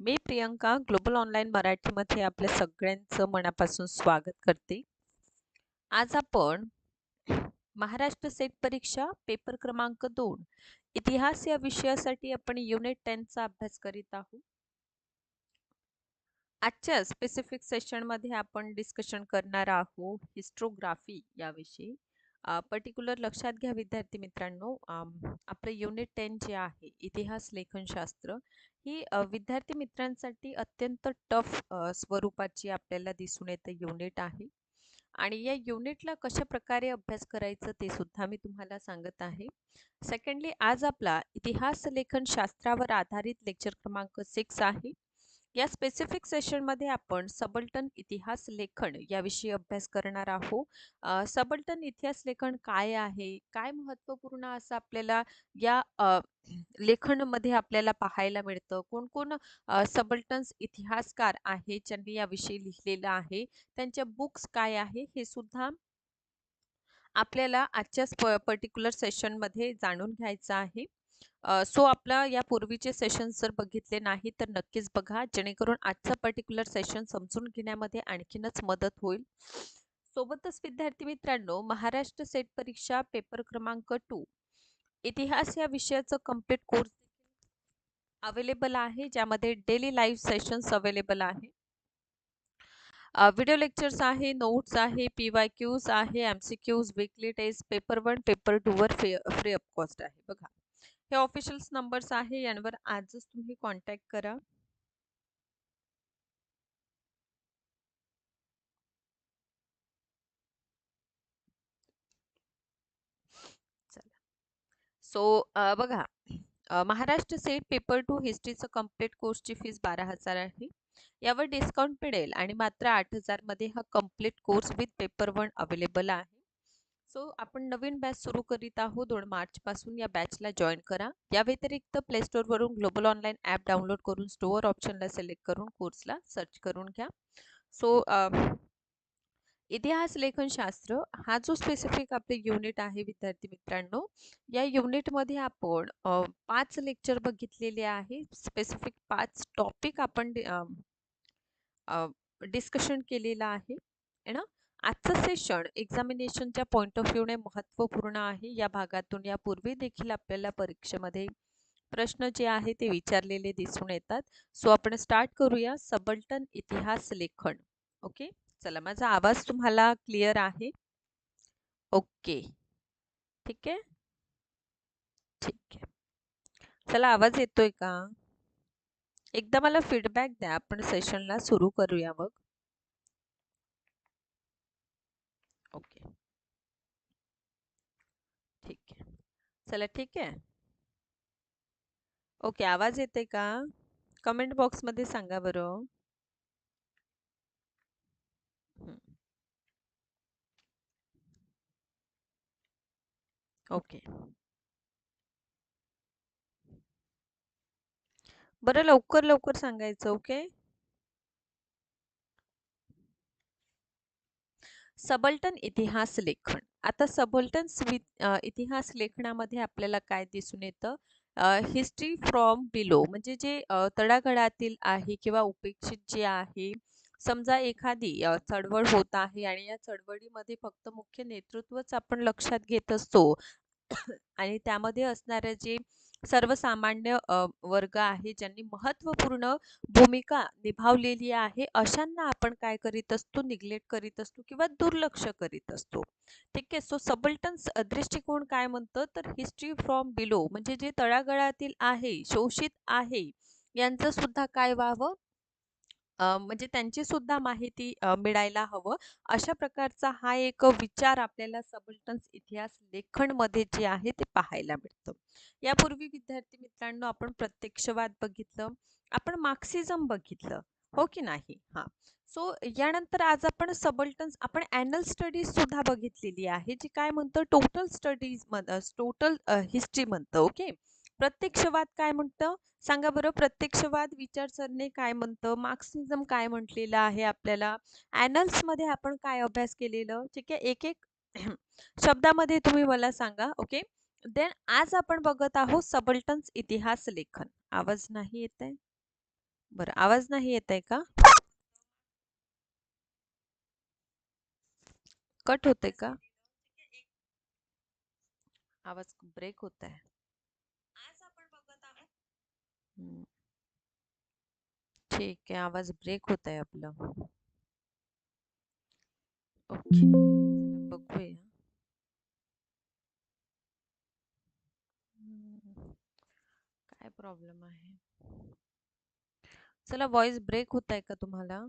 मी Priyanka global online मराठीमध्ये आपल्या सगळ्यांचं मनापासून स्वागत करते. आज आपण महाराष्ट्र सेट परीक्षा पेपर क्रमांक दोन इतिहास या विषयासाठी आपण युनिट टेनचा अभ्यास करीत आहोत. आजच्या स्पेसिफिक सेशनमध्ये आपण डिस्कशन करणार आहोत हिस्ट्रोग्राफी याविषयी. पर्टिक्युलर लक्षात घ्या विद्यार्थी मित्रांनो. आपलं युनिट टेन जे आहे इतिहास लेखनशास्त्र ही विद्यार्थी मित्रांसाठी अत्यंत टफ स्वरूपाची आपल्याला दिसून येतं युनिट आहे. आणि या युनिटला कशा प्रकारे अभ्यास करायचं ते सुद्धा मी तुम्हाला सांगत आहे. सेकंडली आज आपला इतिहास लेखन शास्त्रावर आधारित लेक्चर क्रमांक सिक्स आहे. या स्पेसिफिक सेशनमध्ये आपण सबल्टन इतिहास लेखन याविषयी अभ्यास करणार आहोत. सबल्टन इतिहास लेखन काय आहे? काय महत्त्वपूर्ण असं आपल्याला या लेखनमध्ये आपल्याला पाहायला मिळतं? कोण कोण सबल्टन्स इतिहासकार आहे? ज्यांनी याविषयी लिहिलेलं आहे? त्यांच्या बुक्स काय आहे? हे सुद्धा आपल्याला आजच्या पर्टिक्युलर सेशनमध्ये जाणून घ्यायचं आहे. सो आपला या पूर्वीचे सेशन जर बघितले नाही तर नक्कीच बघा जेणेकरून आजचा पर्टिक्युलर सेशन समजून घेण्यामध्ये आणखीनच मदत होईल. सोबतच विद्यार्थी मित्रांनो महाराष्ट्र सेट परीक्षा पेपर क्रमांक टू इतिहास या विषयाचं कंप्लीट कोर्स अवेलेबल आहे ज्यामध्ये डेली लाईव्ह सेशन्स अवेलेबल आहे. व्हिडिओ लेक्चर्स आहे नोट्स आहे पी वाय क्यूज आहे M C Qs weekly test paper one paper two वर फ्री फ्री ऑफ कॉस्ट आहे बघा. हे ऑफिशियल्स नंबर्स आहे यांवर आजच तुम्ही कॉन्टॅक्ट करा. सो बघा महाराष्ट्र सेट पेपर टू हिस्ट्रीचं कंप्लीट कोर्सची फीस बारा हजार आहे. यावर डिस्काउंट मिळेल आणि मात्र आठ हजारमध्ये हा complete course with paper one available आहे. सो आपण नवीन बॅच सुरू करीत आहोत. दोन मार्चपासून या बॅचला जॉईन करा. या व्यतिरिक्त प्ले स्टोअरवरून ग्लोबल ऑनलाईन ॲप डाउनलोड करून स्टोअर ऑप्शनला सिलेक्ट करून कोर्सला सर्च करून घ्या. सो इतिहास लेखनशास्त्र हा जो स्पेसिफिक आपले युनिट आहे विद्यार्थी मित्रांनो या युनिटमध्ये आपण पाच लेक्चर बघितलेले आहे. स्पेसिफिक पाच टॉपिक आपण डिस्कशन केलेलं आहे. ना? आजचं सेशन एक्झामिनेशनच्या पॉईंट ऑफ व्ह्यूने महत्त्वपूर्ण आहे. या भागातून यापूर्वी देखील आपल्याला परीक्षेमध्ये प्रश्न जे आहे ते विचारलेले दिसून येतात. सो आपण स्टार्ट करूया सबल्टन इतिहास लेखन. ओके चला माझा आवाज तुम्हाला क्लिअर आहे? ओके ठीक आहे? ठीक आहे. चला आवाज येतोय का? एकदा मला फीडबॅक द्या. आपण सेशनला सुरू करूया मग ओके ठीक आहे चला ठीक आहे. ओके आवाज येते का? कमेंट बॉक्समध्ये सांगा बरं. ओके. बरं लवकर लवकर सांगायचं ओके? सबल्टन इतिहास लेखन. आता सबल्टन इतिहास लेखनामध्ये आपल्याला काय दिसून येतं? हिस्ट्री फ्रॉम बिलो म्हणजे जे तळागळातील आहे किंवा उपेक्षित जे आहे समजा एखादी चळवळ होत आहे आणि या चळवळीमध्ये फक्त मुख्य नेतृत्वच आपण लक्षात घेत असतो. आणि त्यामध्ये असणारे जे सर्वसामान्य वर्ग आहे ज्यांनी महत्त्वपूर्ण भूमिका निभावलेली आहे अशांना आपण काय करीत असतो? निग्लेक्ट करीत असतो किंवा दुर्लक्ष करीत असतो? ठीक आहे सो सबल्टन्स दृष्टिकोन काय म्हणतं? तर हिस्ट्री फ्रॉम बिलो म्हणजे जे तळागळातील आहे शोषित आहे यांचं सुद्धा काय व्हावं? म्हणजे त्यांची सुद्धा माहिती मिळायला हवं. अशा प्रकारचा हा एक विचार आपल्याला सबल्टन्स इतिहास लेखनमध्ये जे आहे ते पाहायला मिळतं. यापूर्वी विद्यार्थी मित्रांनो आपण प्रत्यक्षवाद बघितलं आपण मार्क्सिझम बघितलं हो की नाही? हा. सो यानंतर आज आपण सबल्टन्स आपण अॅनल स्टडीज सुद्धा बघितलेली आहे जी काय म्हणतं टोटल स्टडीज टोटल हिस्ट्री म्हणतं ओके? प्रत्यक्षवाद काय म्हणतं? सांगा बरं प्रत्यक्षवाद विचारसरणी काय म्हणतं? मार्क्सिझम काय म्हटलेलं आहे आपल्याला? ॲनल्समध्ये आपण काय अभ्यास केलेलं? ठीक आहे एक एक शब्दामध्ये तुम्ही मला सांगा ओके? देन आज आपण बघत आहोत सबल्टन्स इतिहास लेखन. आवाज नाही येत आहे बरं आवाज नाही येत आहे का? कट होते का? आवाज ब्रेक होत आहे ठीक आहे आवाज ब्रेक होत आहे आपला ओके बघूया. काय प्रॉब्लेम आहे? चला व्हॉइस ब्रेक होत आहे का तुम्हाला?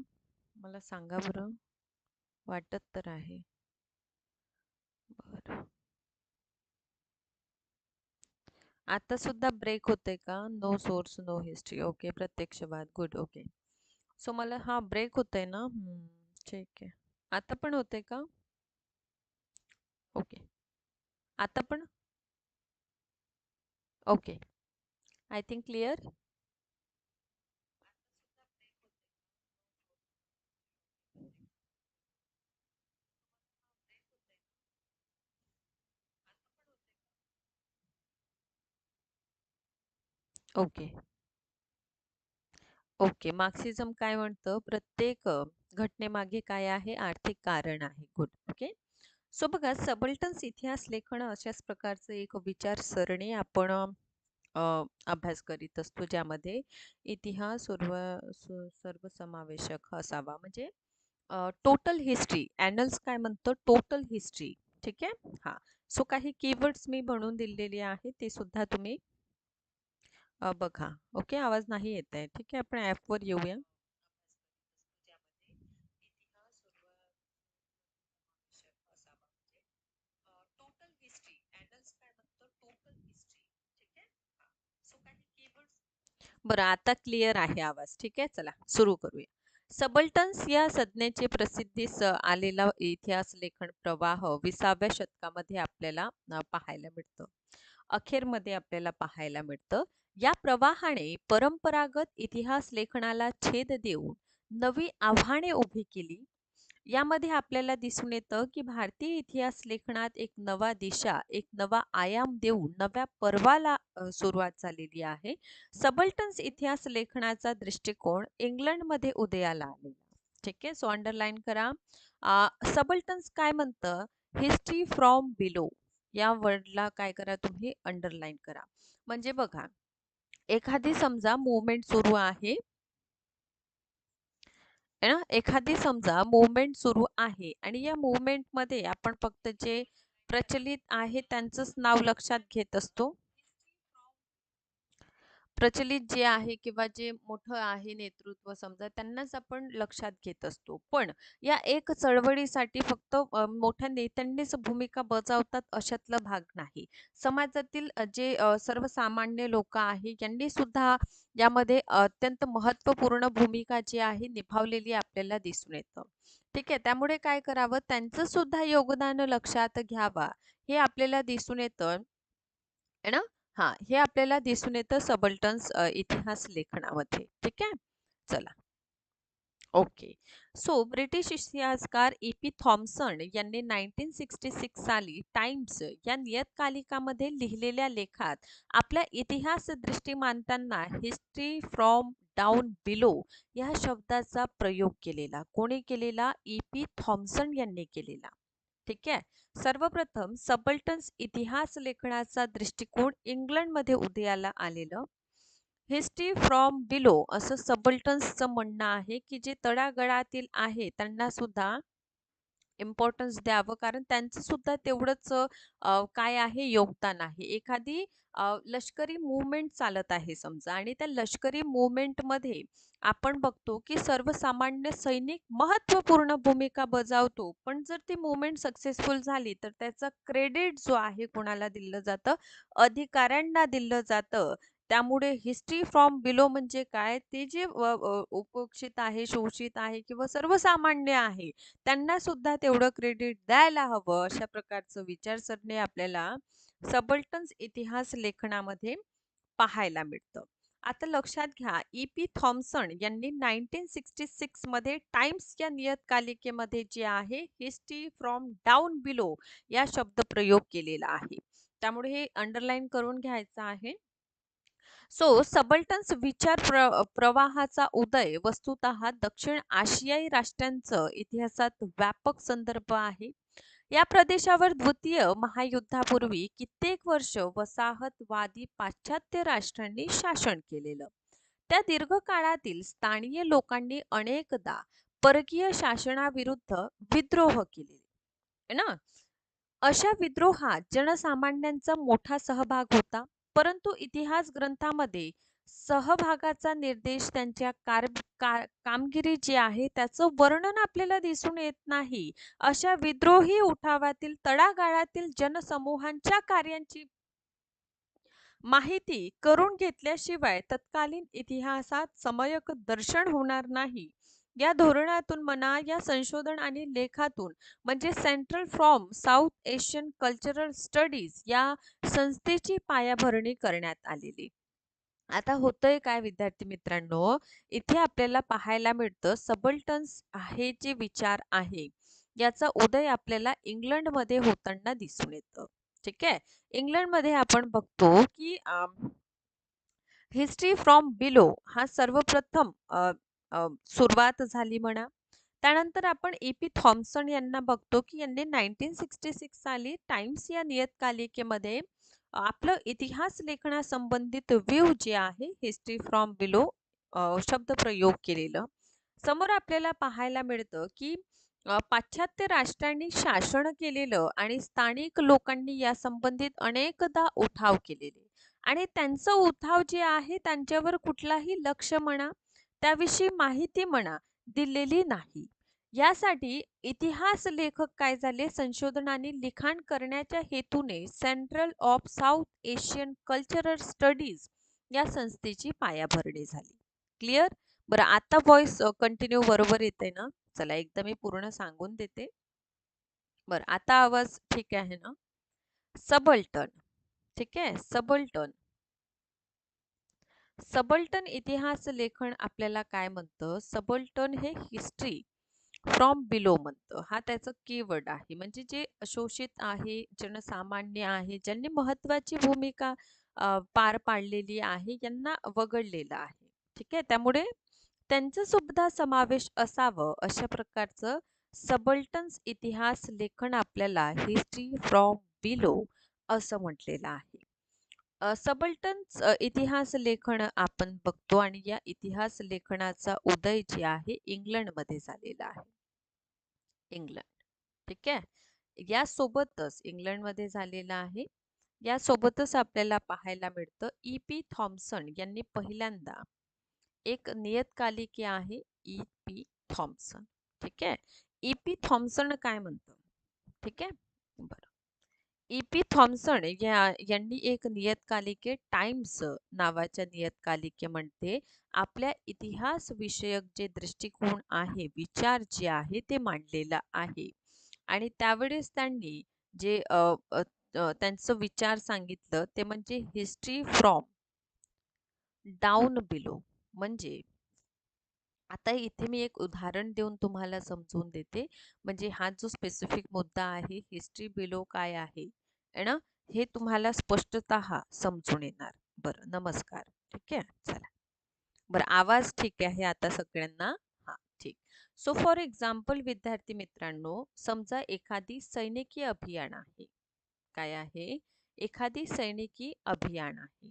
मला सांगा बरं. वाटत तर आहे. बरं. आता सुद्धा ब्रेक होते का? No source no history okay प्रत्यक्षवाद. Good okay so मला हा ब्रेक होतंय ना? हम्म, ठीक आहे. आता पण होते का? ओके आता पण? Okay I think clear okay. Okay Marxism काय म्हणतं? प्रत्येक अ, घटनेमागे काय आहे? आर्थिक कारण आहे. Good okay. सो बघा सबल्टन्स इतिहास लेखन अशाच प्रकारचं एक विचारसरणी आपण अ, अभ्यास करीत असतो ज्यामध्ये इतिहास सर्व स- सर्वसमावेशक असावा. म्हणजे टोटल हिस्ट्री ॲनल्स काय म्हणतं? टोटल हिस्ट्री ठीक आहे? हा. सो काही कीवर्ड्स मी म्हणून दिलेले आहे ते सुद्धा तुम्ही बघा ओके? आवाज नाही येत आहे. ठीक आहे आपण ॲपवर येऊया. बरं आता क्लिअर आहे आवाज. ठीक आहे चला सुरू करूया. सबल्टन्स या संज्ञेचे प्रसिद्धीस आलेला इतिहास लेखन प्रवाह विसाव्या शतकामध्ये आपल्याला पाहायला मिळतं. अखेरमध्ये आपल्याला पाहायला मिळतं. या प्रवाहाने परंपरागत इतिहास लेखनाला छेद देऊन नवी आव्हाने उभी केली. यामध्ये आपल्याला दिसून येतं की भारतीय इतिहास लेखनात एक नवा दिशा एक नवा आयाम देऊन नव्या पर्वाला सुरुवात झालेली आहे. सबल्टन्स इतिहास लेखनाचा दृष्टिकोन इंग्लंडमध्ये उदयाला आलेला. ठीक आहे? सो अंडरलाईन करा. सबल्टन्स काय म्हणतं? History from below. या वर्डला काय करा तुम्ही? अंडरलाईन करा. म्हणजे बघा एखादी समजा मुवमेंट सुरू आहे. ना? एखादी समजा मुवमेंट सुरू आहे आणि या मुवमेंटमध्ये आपण फक्त जे प्रचलित आहे त्यांचंच नाव लक्षात घेत असतो. प्रचलित जे आहे किंवा जे मोठं आहे नेतृत्व समजा त्यांनाच आपण लक्षात घेत असतो. पण या एक चळवळीसाठी फक्त अ, मोठ्या नेत्यांनीच भूमिका बजावतात अशातला भाग नाही. समाजातील अ, जे अ, सर्वसामान्य लोक आहे यांनी सुद्धा यामध्ये अत्यंत महत्त्वपूर्ण भूमिका जी आहे निभावलेली आपल्याला दिसून येतं. ठीक आहे त्यामुळे काय करावं? त्यांचं सुद्धा योगदान लक्षात घ्यावा हे आपल्याला दिसून येतं. है ना? हा हे आपल्याला दिसून येतं सबल्टन्स इतिहास लेखनामध्ये. ठीक आहे? चला. ओके. सो ब्रिटिश इतिहासकार ए पी थॉम्सन यांनी नाईन्टीन सिक्स्टी सिक्स साली टाइम्स या नियतकालिकामध्ये लिहिलेल्या लेखात आपल्या इतिहास दृष्टिमानतांना हिस्ट्री फ्रॉम डाऊन बिलो या शब्दाचा प्रयोग केलेला. कोणी केलेला? ए पी थॉम्सन यांनी केलेला. ठीक आहे? सर्वप्रथम सबल्टन्स इतिहास लेखनाचा दृष्टिकोन इंग्लंडमध्ये उदयाला आलेलं. हिस्ट्री फ्रॉम बिलो असं सबल्टन्सचं म्हणणं आहे की जे तळागळातील आहे त्यांना सुद्धा इम्पॉर्टन्स द्यावं. कारण त्यांचं सुद्धा तेवढंच काय आहे? योगदान आहे. एखादी लष्करी मुवमेंट चालत आहे समजा आणि त्या लष्करी मुवमेंटमध्ये आपण बघतो की सर्वसामान्य सैनिक महत्त्वपूर्ण भूमिका बजावतो. पण जर ती मुवमेंट सक्सेसफुल झाली तर त्याचा क्रेडिट जो आहे कोणाला दिलं जातं? अधिकाऱ्यांना दिलं जातं. त्यामुळे हिस्ट्री फ्रॉम बिलो म्हणजे काय? ते जे उपेक्षित आहे शोषित आहे किंवा सर्वसामान्य आहे त्यांना सुद्धा तेवढं क्रेडिट द्यायला हवं अशा प्रकारचं विचारसरणी आपल्याला सबल्टन्स इतिहास लेखनामध्ये पाहायला मिळतं. आता लक्षात घ्या ई पी थॉम्सन यांनी नाईन्टीन सिक्स्टी सिक्समध्ये टाइम्स या नियतकालिकेमध्ये जे आहे हिस्ट्री फ्रॉम डाऊन बिलो या शब्द प्रयोग केलेला आहे. त्यामुळे हे अंडरलाईन करून घ्यायचं आहे. सो सबल्टन्स विचार प्र प्रवाहाचा उदय वस्तुतः दक्षिण आशियाई राष्ट्रांचं इतिहासात व्यापक संदर्भ आहे. या प्रदेशावर द्वितीय महायुद्धापूर्वी कित्येक वर्ष वसाहतवादी पाश्चात्य राष्ट्रांनी शासन केलेलं. त्या दीर्घकाळातील स्थानीय लोकांनी अनेकदा परकीय शासनाविरुद्ध विद्रोह केले ना? अशा विद्रोहात जनसामान्यांचा मोठा सहभाग होता. परंतु इतिहास ग्रंथामध्ये सहभागाचा निर्देश त्यांच्या कार, कार कामगिरी जी आहे त्याचं वर्णन आपल्याला दिसून येत नाही. अशा विद्रोही उठावातील तळागाळातील जनसमूहांच्या कार्यांची माहिती करून घेतल्याशिवाय तत्कालीन इतिहासात समयक दर्शन होणार नाही. या धोरणातून म्हणा या संशोधन आणि लेखातून म्हणजे central from south Asian cultural studies या संस्थेची पायाभरणी करण्यात आलेली. आता होतंय काय विद्यार्थी मित्रांनो? इथे आपल्याला पाहायला मिळतं सबल्टन्स हे जे विचार आहे याचा उदय आपल्याला इंग्लंडमध्ये होताना दिसून येतं. ठीक आहे? इंग्लंडमध्ये आपण बघतो की हिस्ट्री फ्रॉम बिलो हा सर्वप्रथम सुरुवात झाली म्हणा. त्यानंतर आपण ए पी थॉम्सन यांना बघतो की यांनी नाईन्टीन सिक्स्टी सिक्स साली टाइम्स या नियतकालिकेमध्ये आपलं इतिहास लेखनासंबंधित व्ह्यू जे आहे हिस्ट्री फ्रॉम बिलो शब्द प्रयोग केलेलं. समोर आपल्याला पाहायला मिळतं की पाश्चात्य राष्ट्रांनी शासन केलेलं आणि स्थानिक लोकांनी या संबंधित अनेकदा उठाव केलेले. आणि त्यांचं उठाव जे आहे त्यांच्यावर कुठलाही लक्ष म्हणा त्याविषयी माहिती म्हणा दिलेली नाही. यासाठी इतिहास लेखक काय झाले? संशोधन आणि लिखाण करण्याच्या हेतूने central of south Asian cultural studies या संस्थेची पायाभरणी झाली. क्लिअर बरं आता व्हॉइस कंटिन्यू बरोबर येते ना? चला एकदा मी पूर्ण सांगून देते. बरं आता आवाज ठीक आहे ना? सबल्टन ठीक आहे? सबल्टन सबल्टन इतिहास लेखन आपल्याला काय म्हणतं? सबल्टन हे हिस्ट्री फ्रॉम बिलो म्हणतं. हा त्याचं कीवर्ड आहे. म्हणजे जे शोषित आहे जनसामान्य आहे ज्यांनी महत्वाची भूमिका पार पाडलेली आहे यांना वगळलेलं आहे. ठीक आहे? त्यामुळे त्यांचा सुद्धा समावेश असावं अशा प्रकारचं सबल्टन्स इतिहास लेखन आपल्याला हिस्ट्री फ्रॉम बिलो असं म्हटलेलं आहे. सबल्टन इतिहास लेखन आपण बघतो आणि या इतिहास लेखनाचा उदय जे आहे इंग्लंडमध्ये झालेला आहे. इंग्लंड. ठीक आहे? यासोबतच इंग्लंडमध्ये झालेला आहे. यासोबतच आपल्याला पाहायला मिळतं ई. पी. थॉम्सन यांनी पहिल्यांदा एक नियतकालिके आहे ई. पी. थॉम्सन ठीक आहे? ई. पी. थॉम्सन काय म्हणतं? ठीक आहे? बरं. ई पी थॉम्सन या यांनी एक नियतकालिके टाइम्स नावाच्या नियतकालिकेमध्ये आपल्या इतिहास विषयक जे दृष्टिकोन आहे विचार जे आहे ते मांडलेला आहे. आणि त्यावेळेस त्यांनी जे त्यांचं विचार सांगितलं ते म्हणजे हिस्ट्री फ्रॉम डाऊन बिलो म्हणजे आता इथे मी एक उदाहरण देऊन तुम्हाला समजून देते. म्हणजे हा जो स्पेसिफिक मुद्दा आहे हिस्ट्री बिलो काय आहे ना? हे तुम्हाला स्पष्टत समजून येणार. बरं नमस्कार. ठीक आहे? चला. बरं आवाज ठीक आहे आता सगळ्यांना? हा ठीक. सो फॉर एक्झाम्पल विद्यार्थी मित्रांनो समजा एखादी सैनिकी अभियान आहे. काय आहे? एखादी सैनिकी अभियान आहे.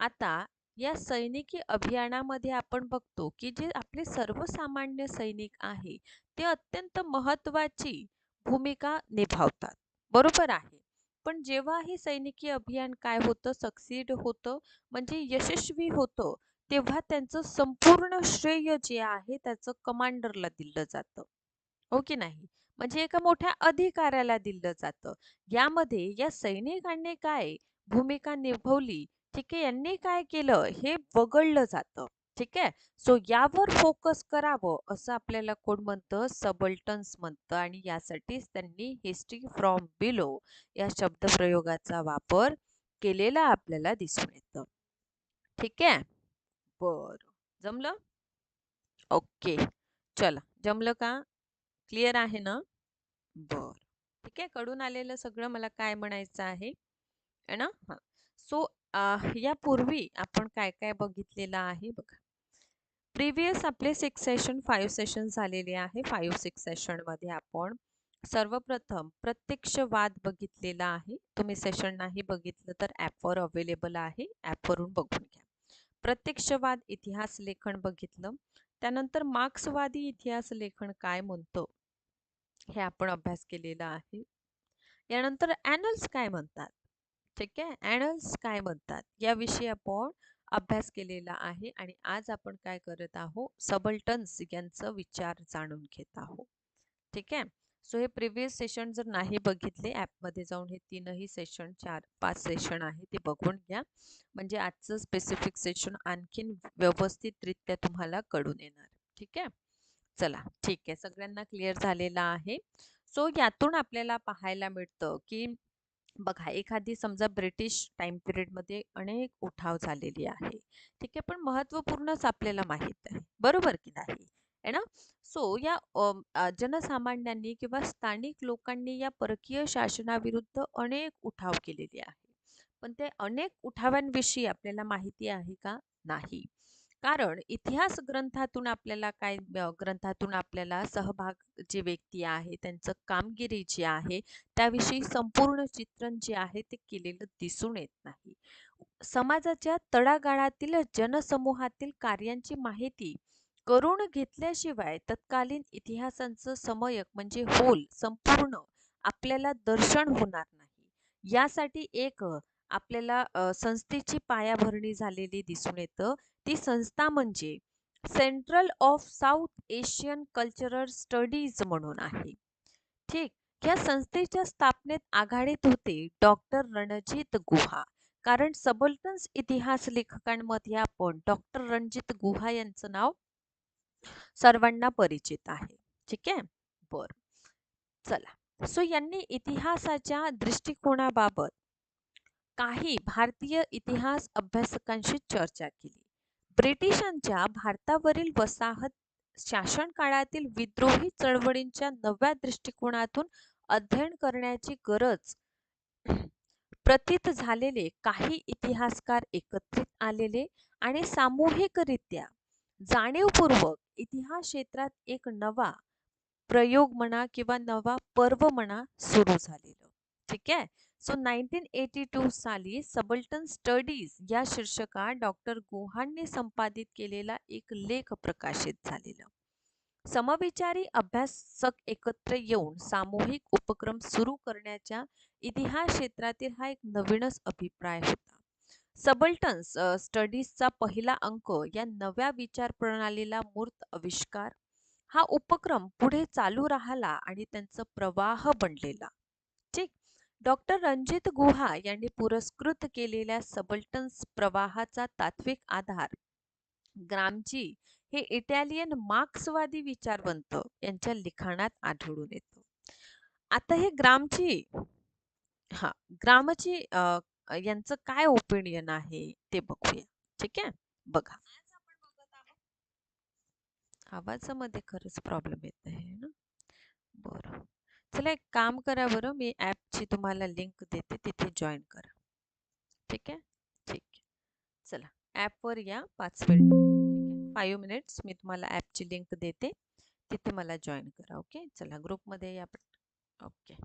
आता या सैनिकी अभियानामध्ये आपण बघतो की जे आपले सर्वसामान्य सैनिक आहे ते अत्यंत महत्वाची भूमिका निभावतात. बरोबर आहे. पण जेव्हा हे सैनिकी अभियान काय होतं सक्सीड होतं म्हणजे यशस्वी होतं तेव्हा त्यांचं संपूर्ण श्रेय जे आहे त्याचं कमांडरला दिलं जातं. हो की नाही? म्हणजे एका मोठ्या अधिकाऱ्याला दिलं जातं. यामध्ये या सैनिकांनी काय भूमिका निभावली ठीक आहे यांनी काय केलं? हे वगळलं जातं. ठीक आहे? सो यावर फोकस करावं असं आपल्याला कोण म्हणतं? सबल्टन्स म्हणतं आणि यासाठीच त्यांनी हिस्ट्री फ्रॉम बिलो या शब्दप्रयोगाचा वापर केलेला आपल्याला दिसून येतं. ठीक आहे? बर. जमलं? ओके. चला. जमलं का? क्लिअर आहे ना? बर. ठीक आहे? कडून आलेलं सगळं मला काय म्हणायचं आहे? ना? हां. सो यापूर्वी आपण काय काय बघितलेलं आहे बघा. प्रिव्हियस आपले सिक्स सेशन फाईव्ह सेशन झालेले आहे. फाईव्ह सिक्स सेशनमध्ये आपण सर्वप्रथम प्रत्यक्षवाद बघितलेला आहे. तुम्ही सेशन नाही बघितलं तर ॲपवर अवेलेबल आहे. ॲपवरून बघून घ्या. प्रत्यक्षवाद इतिहास लेखन बघितलं. त्यानंतर मार्क्सवादी इतिहास लेखन काय म्हणतं? हे आपण अभ्यास केलेला आहे. यानंतर ॲनल्स काय म्हणतात? ठीक आहे? ॲनल्स काय म्हणतात? याविषयी आपण अभ्यास केलेला आहे आणि आज आपण काय करत आहोत? सबल्टन्स यांचं विचार जाणून घेत आहोत. ठीक आहे? सो हे प्रिव्हियस सेशन जर नाही बघितले ॲपमध्ये जाऊन हे तीनही सेशन चार पाच सेशन आहे ते बघून घ्या. म्हणजे आजचं स्पेसिफिक सेशन आणखीन व्यवस्थितरित्या तुम्हाला कळून येणार. ठीक आहे? चला ठीक आहे. सगळ्यांना क्लिअर झालेला आहे. सो यातून आपल्याला पाहायला मिळतं की बघा एखादी समजा ब्रिटिश टाइम पिरियडमध्ये अनेक उठाव झालेली आहे. ठीक आहे पण महत्त्वपूर्णच आपल्याला माहीत आहे. बरोबर की नाही? आहे ना? सो या जनसामान्यांनी किंवा स्थानिक लोकांनी या परकीय शासनाविरुद्ध अनेक उठाव केलेले आहे पण ते अनेक उठावांविषयी आपल्याला माहिती आहे का? नाही. कारण इतिहास ग्रंथातून आपल्याला काय ग्रंथातून आपल्याला सहभाग जे व्यक्ती आहे त्यांचं कामगिरी जी आहे त्याविषयी संपूर्ण चित्रण जे आहे ते केलेलं दिसून येत नाही. समाजाच्या तळागाळातील जनसमूहातील कार्यांची माहिती करून घेतल्याशिवाय तत्कालीन इतिहासांचं समयक म्हणजे होल संपूर्ण आपल्याला दर्शन होणार नाही. यासाठी एक आपल्याला संस्थेची पायाभरणी झालेली दिसून येतं. ती संस्था म्हणजे central of south Asian cultural studies म्हणून आहे. ठीक या संस्थेच्या स्थापनेत आघाडीत होते डॉक्टर रणजित गुहा. कारण सबल्टन्स इतिहास लेखकांमध्ये आपण डॉक्टर रणजित गुहा यांचं नाव सर्वांना परिचित आहे. ठीक आहे? बर. चला. सो यांनी इतिहासाच्या दृष्टिकोनाबाबत काही भारतीय इतिहास अभ्यासकांशी चर्चा केली. ब्रिटिशांच्या भारतावरील वसाहत शासन काळातील विद्रोही चळवळींच्या नव्या दृष्टिकोनातून अध्ययन करण्याची गरज प्रथित झालेले काही इतिहासकार एकत्रित आलेले आणि सामूहिकरित्या जाणीवपूर्वक इतिहास क्षेत्रात एक नवा प्रयोग म्हणा किंवा नवा पर्व म्हणा सुरू झालेलं. ठीक आहे? सो नाईन्टीन एटी टू साली सबल्टन स्टडीज या शीर्षका डॉक्टर गुहांनी संपादित केलेला एक लेख प्रकाशित झालेला. समविचारी अभ्यासक एकत्र येऊन सामूहिक उपक्रम सुरू करण्याच्या इतिहास क्षेत्रातील हा एक नवीनच अभिप्राय होता. सबल्टन्स स्टडीजचा पहिला अंक या नव्या विचार प्रणालीला मूर्त आविष्कार हा उपक्रम पुढे चालू राहिला आणि त्यांचा प्रवाह बनलेला. डॉक्टर रणजित गुहा यांनी पुरस्कृत केलेल्या सबल्टन्स प्रवाहाचा तात्विक आधार. ग्रामची हे इटालियन मार्क्सवादी विचारवंत यांच्या लिखाणात आढळून येतो. आता हे ग्रामची हा ग्रामची यांचं काय ओपिनियन आहे ते बघूया. ठीक आहे? बघा. आवाजामध्ये खरंच प्रॉब्लेम येत आहे ना? बरं. चला एक काम करा बरं मी ॲपची तुम्हाला लिंक देते तिथे जॉईन करा. ठीक आहे? ठीक आहे. चला ॲपवर या पाच मिनिट. फाईव्ह मिनिट्स मी तुम्हाला ॲपची लिंक देते तिथे मला जॉईन करा. ओके? चला ग्रुपमध्ये या ओके.